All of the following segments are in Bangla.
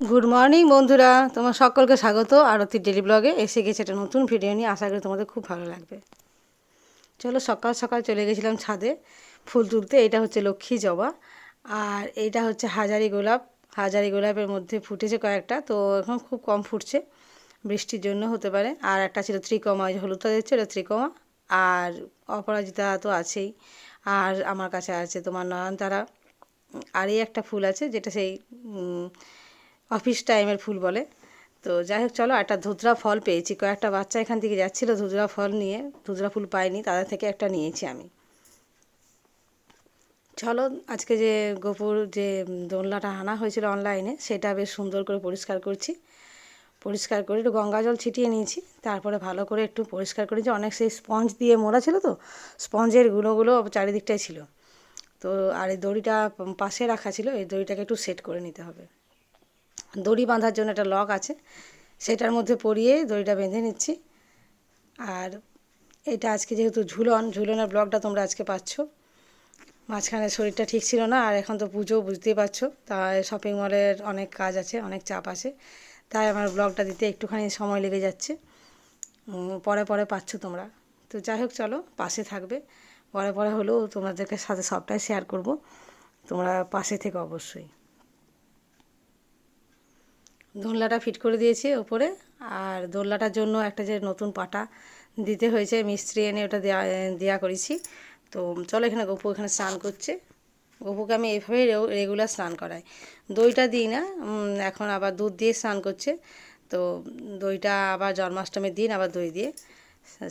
গুড মর্নিং বন্ধুরা। তোমার সকলকে স্বাগত। আরতি ডেলি ব্লগে এসে গেছে একটা নতুন ভিডিও নিয়ে। আশা করি তোমাদের খুব ভালো লাগবে। চলো, সকাল সকাল চলে গেছিলাম ছাদে ফুল তুলতে। এটা হচ্ছে লক্ষ্মী জবা। আর এইটা হচ্ছে হাজারি গোলাপ। হাজারি গোলাপের মধ্যে ফুটেছে কয়েকটা। তো এখন খুব কম ফুটছে। বৃষ্টির জন্য হতে পারে। আর একটা ছিল ত্রিকমা হলুদটা দিচ্ছে ওটা ত্রিকমা। আর অপরাজিতা তো আছেই। আর আমার কাছে আছে তোমার নয়নতারা। আর এই একটা ফুল আছে, যেটা সেই অফিস টাইমের ফুল বলে। তো যাই হোক, চলো একটা ধুতরা ফল পেয়েছি। কয়েকটা বাচ্চা এখান থেকে যাচ্ছিল ধুতরা ফল নিয়ে। ধুতরা ফুল পাইনি, তাদের থেকে একটা নিয়েছি আমি। চলো, আজকে যে গোপুর যে দোলনাটা আনা হয়েছিল অনলাইনে সেটা বেশ সুন্দর করে পরিষ্কার করছি। পরিষ্কার করে একটু গঙ্গা জল ছিটিয়ে নিয়েছি। তারপরে ভালো করে একটু পরিষ্কার করেছি অনেক সেই স্পঞ্জ দিয়ে মোড়া ছিল তো স্পঞ্জের গুঁড়োগুলো চারিদিকটাই ছিল। তো আর এই দড়িটা পাশে রাখা ছিল, এই দড়িটাকে একটু সেট করে নিতে হবে। দড়ি বাঁধার জন্য একটা লক আছে, সেটার মধ্যে পরিয়ে দড়িটা বেঁধে নিচ্ছি। আর এটা আজকে যেহেতু ঝুলন, ঝুলনের ব্লগটা তোমরা আজকে পাচ্ছ। মাঝখানে শরীরটা ঠিক ছিল না, আর এখন তো পুজো বুঝতেই পারছ, তাই শপিং মলের অনেক কাজ আছে, অনেক চাপ আছে। তাই আমার ব্লগটা দিতে একটুখানি সময় লেগে যাচ্ছে। পরে পরে পাচ্ছ তোমরা। তো যাই হোক, চলো, পাশে থাকবে। পরে পরে হলেও তোমাদেরকে সাথে সবটাই শেয়ার করব। তোমরা পাশে থেকে অবশ্যই। দোলনাটা ফিট করে দিয়েছি ওপরে। আর দোলনাটার জন্য একটা যে নতুন পাটা দিতে হয়েছে, মিস্ত্রি এনে ওটা দেওয়া দেওয়া করেছি। তো চলো এখানে গপু এখানে স্নান করছে। গপুকে আমি এইভাবেই রেগুলার স্নান করাই। দইটা দিই না এখন আবার দুধ দিয়ে স্নান করছে। তো দইটা আবার জন্মাষ্টমীর দিন আবার দই দিয়ে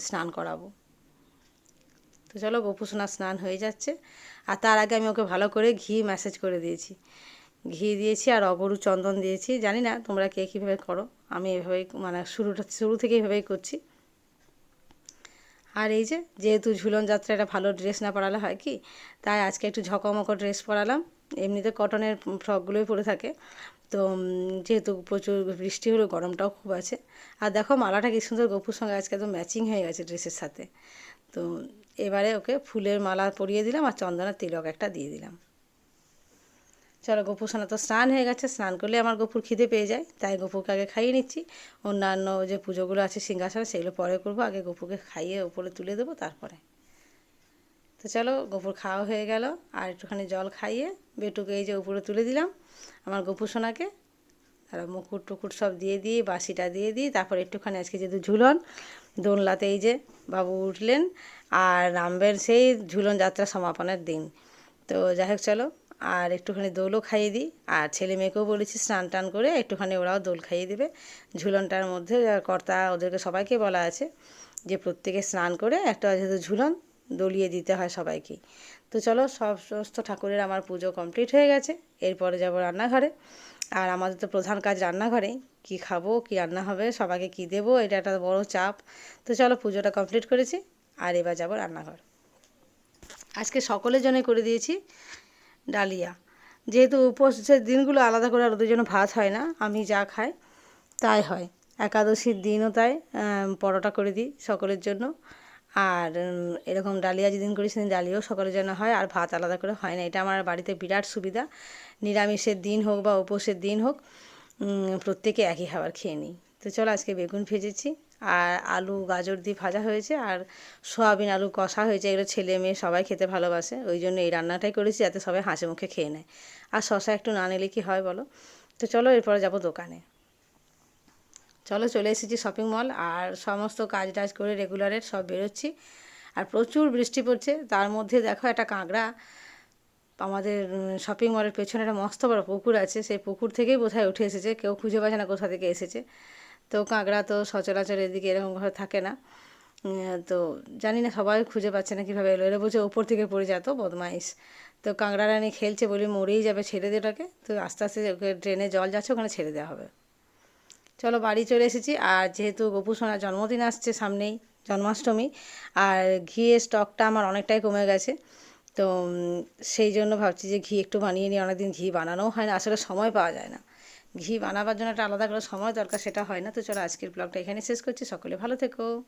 স্নান করাবো। তো চলো গপু সোনা স্নান হয়ে যাচ্ছে। আর তার আগে আমি ওকে ভালো করে ঘি ম্যাসেজ করে দিয়েছি। ঘি দিয়েছি আর অগরু চন্দন দিয়েছি। জানি না তোমরা কে কীভাবে করো। আমি এভাবেই মানে শুরুটা, শুরু থেকে এভাবেই করছি। আর এই যে, যেহেতু ঝুলন যাত্রা একটা ভালো ড্রেস না পরালে হয় কি, তাই আজকে একটু ঝকমকো ড্রেস পরালাম। এমনিতে কটনের ফ্রকগুলোই পরে থাকে। তো যেহেতু প্রচুর বৃষ্টি হলো, গরমটাও খুব আছে। আর দেখো মালাটা কি সুন্দর গপুর সঙ্গে আজকে একদম ম্যাচিং হয়ে গেছে ড্রেসের সাথে। তো, এবারে ওকে ফুলের মালা পরিয়ে দিলাম আর চন্দনের তিলক একটা দিয়ে দিলাম। চলো গপুর সোনা তো স্নান হয়ে গেছে, স্নান করলে আমার গপুর খিদে পেয়ে যায়, তাই গপুরকে আগে খাইয়ে নিচ্ছি। অন্যান্য যে পুজোগুলো আছে, সিংহাসনে, সেগুলো পরে করব, আগে গপুকে খাইয়ে ওপরে তুলে দেবো তারপরে। তো চলো, গপুর খাওয়া হয়ে গেল, আর একটুখানি জল খাইয়ে বেটুকে এই যে উপরে তুলে দিলাম আমার গপুর সোনাকে আর মুকুট টুকুট সব দিয়ে দিই বাসিটা দিয়ে দিই তারপর একটুখানি আজকে যেহেতু ঝুলন, দোলনাতে এই যে বাবু উঠলেন, আর নামবেন সেই ঝুলন যাত্রা সমাপনের দিন। তো যাই হোক, চলো আর একটুখানি দোলও খাইয়ে দিই। আর ছেলে মেয়েকেও বলেছি স্নান টান করে একটুখানি ওরাও দোল খাইয়ে দেবে। ঝুলনটার মধ্যে কর্তা ওদেরকে সবাইকে বলা আছে যে প্রত্যেকে স্নান করে একটা যেহেতু ঝুলন দলিয়ে দিতে হয় সবাইকে। তো চলো সব সমস্ত ঠাকুরের আমার পুজো কমপ্লিট হয়ে গেছে। এরপরে যাব রান্নাঘরে। আর আমাদের তো প্রধান কাজ রান্নাঘরেই কি খাব, কি রান্না হবে, সবাইকে কি দেবো, এটা একটা বড় চাপ। তো চলো পুজোটা কমপ্লিট করেছি। আর এবার যাব রান্নাঘর। আজকে সকলের জন্য করে দিয়েছি। ডালিয়া। যেহেতু উপোসের দিনগুলো আলাদা করে আর ওদের ভাত হয় না, আমি যা খাই তাই হয়। একাদশীর দিনও তাই পরোটা করে দিই সকলের জন্য। আর এরকম ডালিয়া যেদিন করি সেদিন ডালিয়াও সকলের জন্য হয়, আর ভাত আলাদা করে হয় না। এটা আমার বাড়িতে বিরাট সুবিধা। নিরামিষের দিন হোক বা উপোসের দিন হোক প্রত্যেকে একই খাবার খেয়ে নিই। তো চলো আজকে বেগুন ভেজেছি। আর আলু, গাজর দিয়ে ভাজা হয়েছে আর সোয়াবিন আলু কষা হয়েছে। এগুলো ছেলে মেয়ে সবাই খেতে ভালোবাসে। ওই জন্য এই রান্নাটাই করেছি যাতে সবাই হাসি মুখে খেয়ে নেয়। আর শশা একটু না নিলে কি হয় বলো? তো চলো এরপরে যাব দোকানে। চলো চলে এসেছি শপিং মল আর সমস্ত কাজ টাজ করে রেগুলারের সব বেরোচ্ছি। আর প্রচুর বৃষ্টি পড়ছে। তার মধ্যে দেখো একটা কাঁকড়া। আমাদের শপিং মলের পেছনে একটা মস্ত বড় পুকুর আছে। সেই পুকুর থেকেই বোধহয় উঠে এসেছে। কেউ খুঁজে পাচ্ছে না কোথা থেকে এসেছে। তো কাঁকড়া তো সচরাচর এদিকে এরকমভাবে থাকে না। তো জানি না, সবাই খুঁজে পাচ্ছে না কীভাবে এলো। এরা বলছে ওপর থেকে পড়ে যেত বদমাইশ। তো কাঁকড়ারা নিয়ে খেলছে বলে মরেই যাবে, ছেড়ে দিয়ে ওটাকে। তো আস্তে আস্তে ওকে ড্রেনে জল যাচ্ছে, ওখানে ছেড়ে দেওয়া হবে। চলো বাড়ি চলে এসেছি। আর যেহেতু গপু সোনার জন্মদিন আসছে সামনেই, জন্মাষ্টমী, আর ঘিয়ের স্টকটা আমার অনেকটাই কমে গেছে। তো সেই জন্য ভাবছি যে ঘি একটু বানিয়ে নিই। অনেকদিন ঘি বানানোও হয় না, আসলে সময় পাওয়া যায় না। ঘি বানাবার জন্য একটা আলাদা করে সময় দরকার, সেটা হয় না। তো চলো আজকের ব্লগটা এখানে শেষ করছি। সকলে ভালো থেকো।